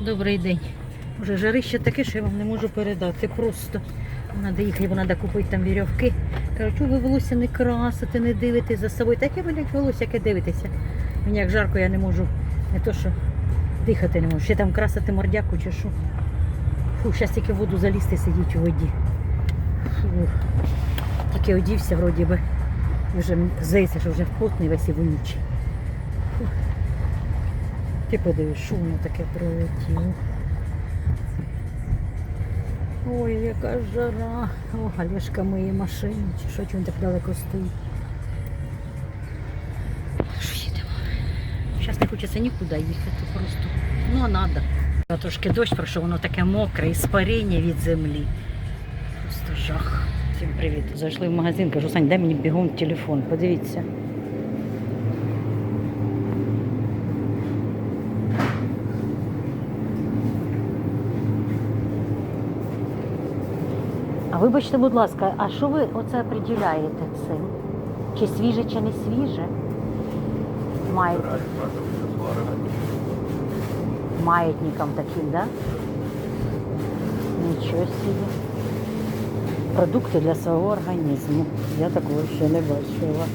Добрий день. Уже жарище таке, що я вам не можу передати. Просто треба їхати, бо треба купити там вірьовки. Кажуть, чого ви волосся не красите, не дивитесь за собою. Таке, блядь, волосся, яке дивитеся. Мені як жарко, я не можу не то що дихати не можу. Ще там красити мордяку чи що. Фу, зараз тільки воду залізти сидіть у воді. Фу. Тільки одівся, вроді би. Вже здається, що вже потний весь і вонючий. Ти подивись, що воно таке прилетіло. Ой, яка жара. О, Олешка миє машину, чи що, він так далеко стоїть. Зараз не хочеться нікуди їхати просто. Ну, а треба. Трошки дощ, пройшов, воно таке мокре, і спаріння від землі. Просто жах. Всім привіт. Зайшли в магазин, кажу, Сань, дай мені бігом телефон, подивіться. Вибачте, будь ласка, а що ви оце приділяєте цим? Чи свіже, чи не свіже? Маєте. Маятником таким, да? Нічого собі. Продукти для свого організму. Я такого ще не бачила.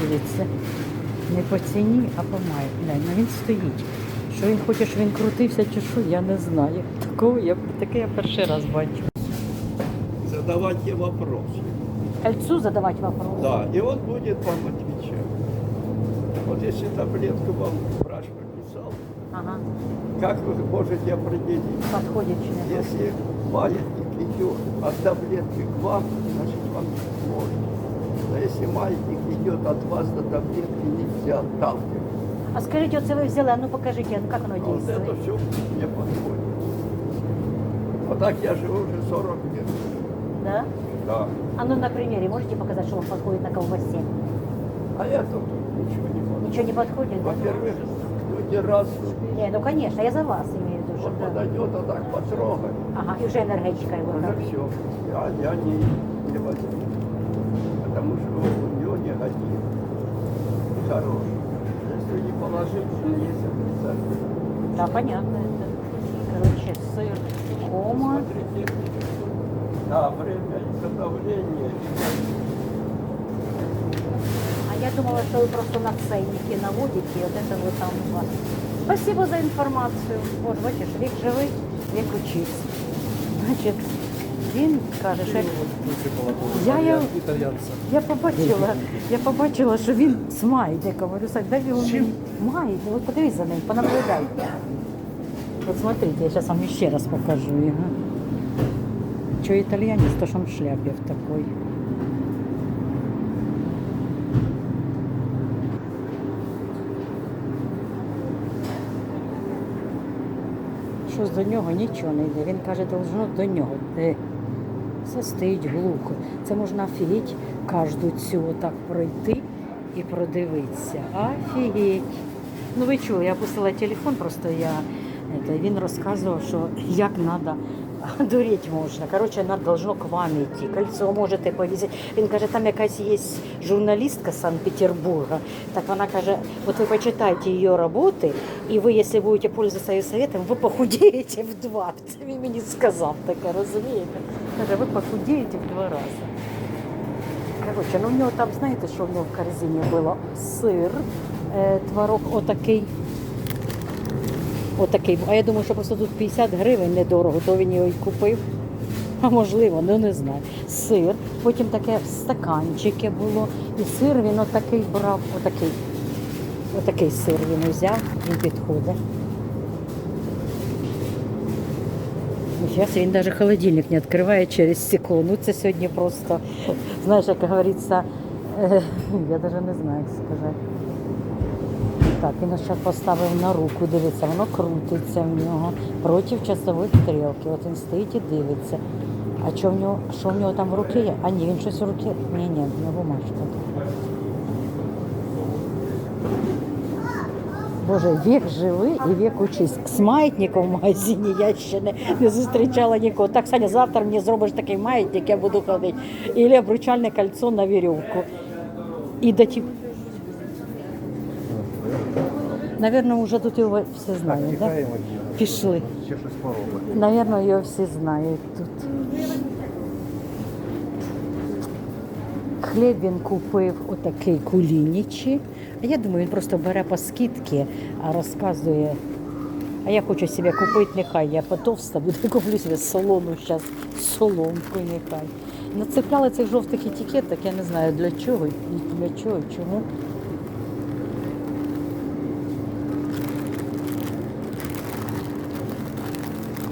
Дивіться. Не по ціні, а по маятнику. Ну він стоїть. Що він хоче, щоб він крутився чи що, я не знаю. Такого я таке я перший раз бачу. задавать ей вопрос. Кольцу задавати вопрос. Да, и он будет вам отвечать. Вот если таблетку вам врач прописал, Ага. как вы можете определить? Подходит чи не Если маятник идет от таблетки к вам, значит вам можно. А если маятник идет от вас до таблетки, нельзя отталкивать. А скажіть, оце ви взяли, а ну покажіть, як воно А Вот дійсно. это все мне подходит. А так я живу уже 40 лет. Да? Да. А ну на примере можете показать, что вам подходит на колбасе? А тут ничего не подходит. Ничего не подходит? Во-первых, люди раз Не, ну конечно, я за вас имею в виду. да. подойдет, а так потрогать. Ага, и уже энергетика его. Уже все. Я, я не, не возьму. Потому что у него негатив. Хороший. Если не положительно, есть отрицательно. Да, понятно это. Короче, сыр, кома. Смотрите. Да, время изготовления. А я думала, что вы просто на ценники наводите, и вот это вот там у вас. Спасибо за информацию. Вот, бачиш, вік живий, вік учись. Значить, він каже, що Я- я-. Я побачила, я побачила, що він майдиком. Говорю, Сань, дай його мені майдик. От подивись за ним, понаблюдай. От смотрите, я зараз вам ще раз покажу його. Що італіянець, то що он в шляпі в такой. Що до нього нічого не йде. Він каже, должно до нього. Де? Все стоїть глухо. Це можна офігеть кожну цю отак пройти і продивитися. Офігеть. Ну ви чули, я опустила телефон, просто я він розказував, що як треба дуріть можна. Коротше, вона должно к вам йти. Кольцо можете повісити. Він каже, там якась є журналістка Санкт-Петербурга. Так вона каже, от ви почитайте її роботи, і ви, якщо будете пользуватися її советом, ви похудієте в два. Це він мені сказав таке, розумієте? Каже, ви похудієте в два рази. Коротше, ну в нього там, знаєте, що в нього в корзині було? Сир, е, творог отакий. Отакий. А я думаю, що просто тут 50 гривень недорого, то він його і купив. А можливо, ну не знаю. Сир, потім таке стаканчики було. І сир він отакий брав, отакий. Отакий сир він взяв, він підходить. Зараз він навіть холодильник не відкриває через стекло. Ну це сьогодні просто, знаєш, як говориться, е, я навіть не знаю, як сказати. Так, він зараз поставив на руку, дивиться, воно крутиться в нього проти часової стрілки. От він стоїть і дивиться. А що в нього, що в нього там в руці є? А ні, він щось в руці. Ні, ні, не бумажка. Боже, вік живий і вік учись. З маятником в магазині я ще не, не зустрічала нікого. Так, Саня, завтра мені зробиш такий маятник, я буду ходити. Ілі обручальне кольцо на вірьовку. І до ті... Навірно, вже тут його всі знають, так? Да? Пішли. Ще щось поробить. Навірно, його всі знають тут. Хліб він купив отакий кулінічі. А я думаю, він просто бере по скидці, а розказує. А я хочу собі купити, нехай я потовста буду, куплю собі солону зараз, соломку нехай. Нацепляли цих жовтих етикеток, я не знаю для чого, для чого, чому.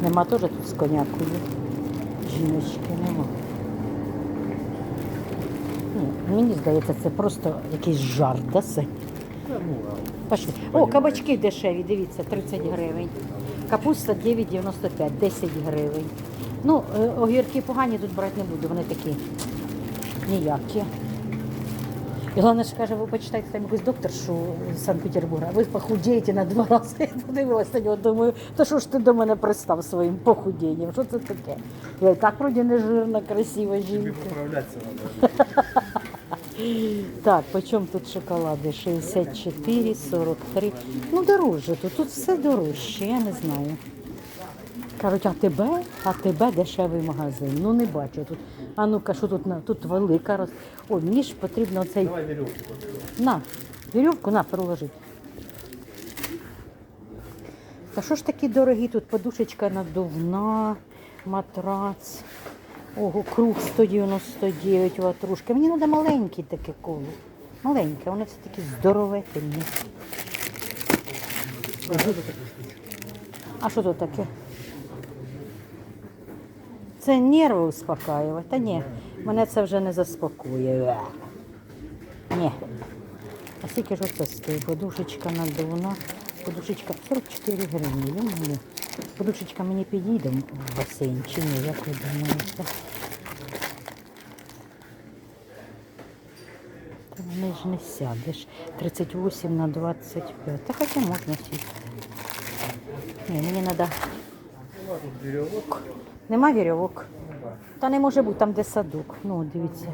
Нема теж тут з конякою. Жіночки нема. Ні, мені здається, це просто якийсь жарт, да? Пошли. О, кабачки дешеві, дивіться, 30 гривень. Капуста 9,95, 10 гривень. Ну, е, огірки погані тут брати не буду, вони такі ніякі. І головне ж каже, ви почитайте там якийсь доктор, що з Санкт-Петербурга, ви похудієте на два рази. Я подивилась на нього, думаю, то що ж ти до мене пристав своїм похудінням? Що це таке? Я і так вроді не жирна, красива жінка. поправлятися треба. Так, почем тут шоколади? 64, 43. Ну, дорожче тут. Тут все дорожче, я не знаю. Кажуть, а тебе, а тебе дешевий магазин. Ну не бачу тут. А ну-ка, що тут на- тут велика роз. О, мені ж потрібно цей. Давай вірьовку подивимось. На, вірьовку, на, проложи. Та що ж такі дорогі тут? Подушечка надувна, матрац. Ого, круг 199 ватрушки. Мені треба маленькі таке коло. Маленьке, вони все такі здоровительні. А що тут таке? Це нерви успокаювати. Та ні, мене це вже не заспокоює. Ні. А скільки ж оце стоїть? Подушечка надувна. Подушечка 44 гривні. Подушечка мені підійде в басейн чи ні, як ви думаєте? Та не ж не сядеш. 38 на 25. Та хоча можна сісти. Ні, мені треба. Нема вірьовок. Та не може бути там, де садок. Ну, дивіться.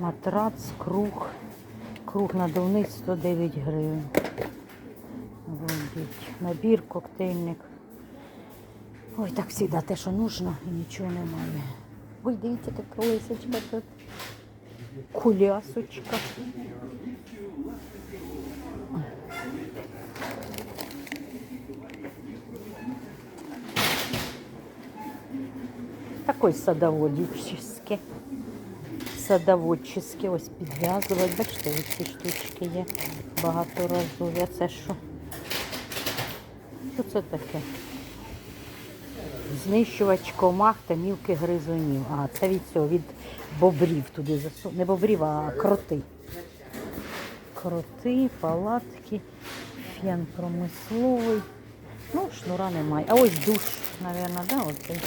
Матрац, круг. Круг надувний 109 гривень. Обалдеть. Набір, коктейльник. Ой, так завжди те, що нужно, і нічого немає. Ой, дивіться, яка лисочка тут. Кулясочка. Такой садоводческий. Садоводческий, ось підв'язувати. Бачите, ось ці штучки є багаторазові. А це що? Що це таке? Знищувач комах та мілких гризунів. А, це від цього, від бобрів туди засу. Не бобрів, а кроти. Кроти, палатки, фен промисловий. Ну, шнура немає. А ось душ, мабуть, да, оцей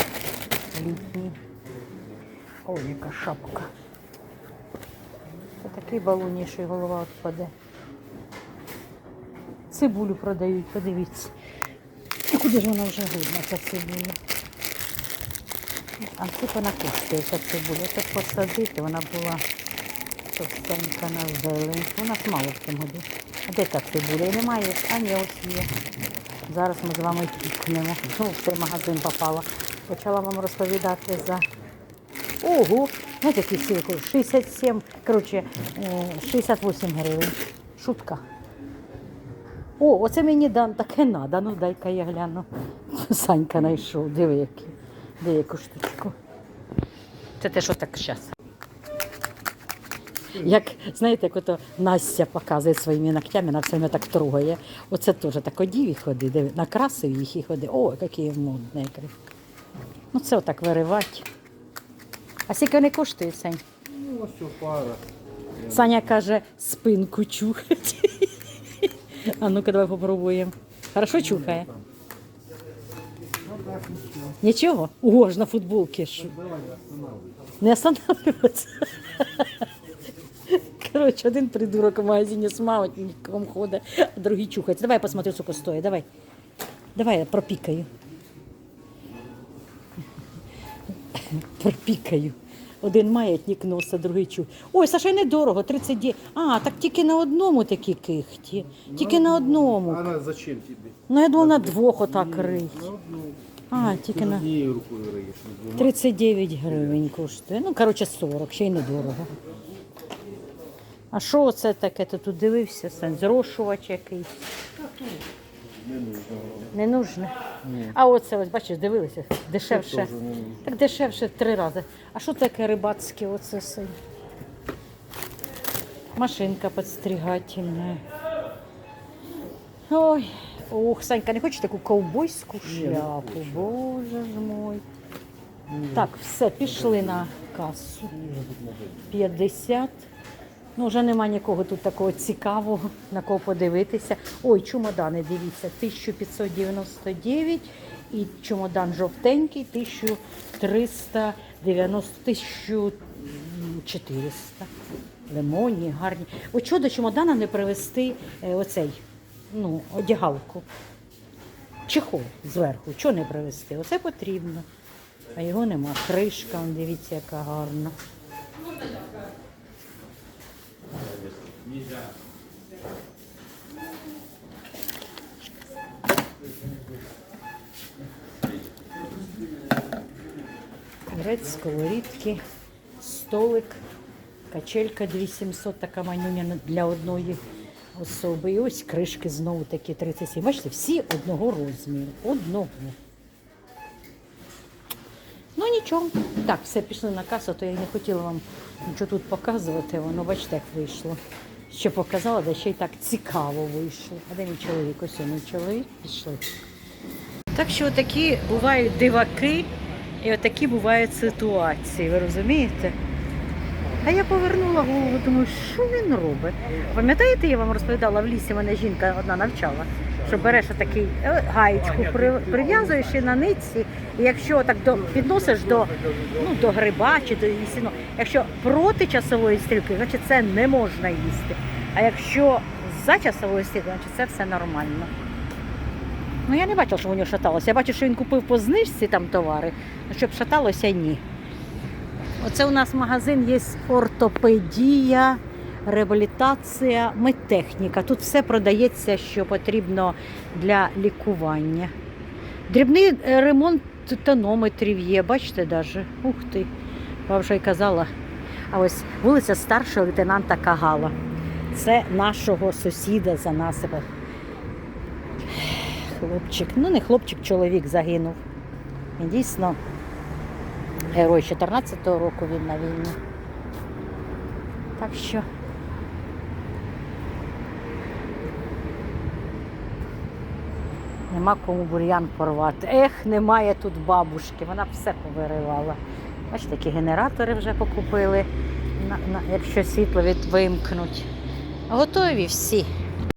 літній. Ой, яка шапка. Це такий балоні, що й голова відпаде. Цибулю продають, подивіться. І куди ж вона вже годна, ця цибуля? А скільки вона коштує, ця цибуля? Це посадити, вона була товстенька на зелень. У нас мало в цьому году. А де та цибуля? Немає. А ні, ось є. Зараз ми з вами пікнемо. Ну, в цей магазин попала. Почала вам розповідати за. Ого! Знаєте, який сілку? 67, коротше, е, 68 гривень. Шутка. О, оце мені дан таке надо. Ну дай-ка я гляну. Санька знайшов. Диви який. Де штучку. Це те, що так зараз. Як, знаєте, як ото Настя показує своїми ногтями, вона все так трогає. Оце теж так одів і ходи, накрасив їх і ходи. О, які модні. Ну це отак виривати. А скільки вони коштують, Сань? Ну, ось пара. Саня каже, спинку чухать. А ну-ка давай попробуємо. Хорошо чухає? Ну так, нічого. Нічого? Ого, ж на футболці. ж. Давай останавливай. Не останавливаться. Короче, один придурок в магазині з маленьким ходить, а другий чухається. Давай я посмотрю, сколько стоїть. Давай. Давай я пропікаю. Пропікаю. Один маятник носа, другий чув. Ой, Саша, недорого, 30 ді. А, так тільки на одному такі кихті. Тільки на одному. Она зачем тебе? Ну, я думала, на двох отак одну. А, тільки на Однією рукою риєш, не двома. 39 гривень коштує. Ну, коротше, 40, ще й недорого. А що це таке? Ти тут дивився? Сен? Зрошувач якийсь. Не нужно. Ні. А оце, ось бачиш, дивилися, дешевше. Тоже не нужно. Так дешевше три рази. А що таке рибацьке оце син? Машинка підстрігательна. Ой, ох, Санька, не хочеш таку ковбойську шляпу? Боже ж мой. Так, все, пішли на касу. 50. Ну, вже нема нікого тут такого цікавого, на кого подивитися. Ой, чемодани, дивіться, 1599 і чемодан жовтенький 1390, 1400. Лимонні, гарні. От чого до чемодана не привезти е, оцей, ну, одягалку? Чехол зверху. Чого не привезти? Оце потрібно. А його нема. Кришка, дивіться, яка гарна. Грець, сковорідки, столик, качелька 2700, така манюня для одної особи. І ось кришки знову такі 37. Бачите, всі одного розміру. Одного. Ну нічого. Так, все, пішли на касу, то я не хотіла вам нічого тут показувати. Воно, бачите, як вийшло. Що показала, да ще й так цікаво вийшло. А де мій чоловік? Ось мій чоловік пішли. Так що такі бувають диваки і отакі бувають ситуації, ви розумієте? А я повернула голову, думаю, що він робить? Пам'ятаєте, я вам розповідала, в лісі мене жінка одна навчала, що береш такий гаєчку, прив'язуєш і на нитці, і якщо так до, підносиш до, ну, до гриба чи до лісіно, якщо проти часової стрілки, значить це не можна їсти. А якщо за часовою стрілкою, значить це все нормально. Ну я не бачила, що нього шаталося. Я бачу, що він купив по знижці там товари, ну щоб шаталося ні. Оце у нас магазин є ортопедія, реабілітація, медтехніка. Тут все продається, що потрібно для лікування. Дрібний е, ремонт тонометрів є, бачите даже. Ух ти, я вже й казала. А ось вулиця старшого лейтенанта Кагала. Це нашого сусіда за насипи. Хлопчик, ну не хлопчик, чоловік загинув. Він дійсно герой 14-го року він на війні. Так що. Нема кому бур'ян порвати. Ех, немає тут бабушки, вона все повиривала. Бачите, такі генератори вже покупили, якщо світло відвимкнуть. Готові всі.